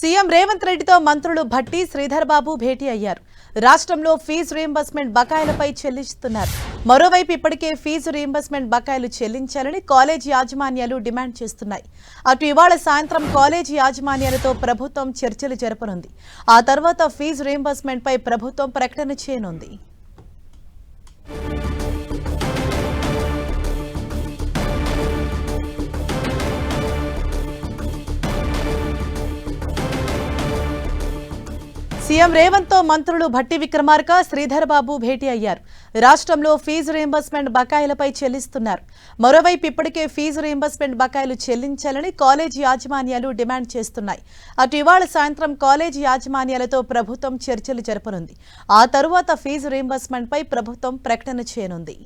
CM Revanth రెడ్డితో మంత్రులు భట్టి శ్రీధర్ బాబు భేటీ అయ్యారు. రాష్ట్రంలో ఫీజు రీయింబర్స్మెంట్ బకాయిలపై చెల్లిస్తున్నారు. మరోవైపు ఇప్పటికే ఫీజు రీయింబర్స్మెంట్ బకాయిలు చెల్లించాలని కాలేజీ యాజమాన్యాలు డిమాండ్ చేస్తున్నాయి. అటు ఇవాళ సాయంత్రం కాలేజీ యాజమాన్యాలతో ప్రభుత్వం చర్చలు జరపనుంది. ఆ తర్వాత ఫీజు రీయింబర్స్మెంట్ పై ప్రభుత్వం ప్రకటన చేయనుంది. సీఎం రేవంత్తో మంత్రులు భట్టి విక్రమార్క శ్రీధర్ బాబు భేటీ అయ్యారు. రాష్ట్రంలో ఫీజు రీయింబర్స్మెంట్ బకాయిలపై చెల్లిస్తున్నారు. మరోవైపు ఇప్పటికే ఫీజు రీయింబర్స్మెంట్ బకాయిలు చెల్లించాలని కాలేజీ యాజమాన్యాలు డిమాండ్ చేస్తున్నాయి. అటు ఇవాళ సాయంత్రం కాలేజీ యాజమాన్యాలతో ప్రభుత్వం చర్చలు జరపనుంది. ఆ తరువాత ఫీజు రీయింబర్స్మెంట్పై ప్రభుత్వం ప్రకటన చేయనుంది.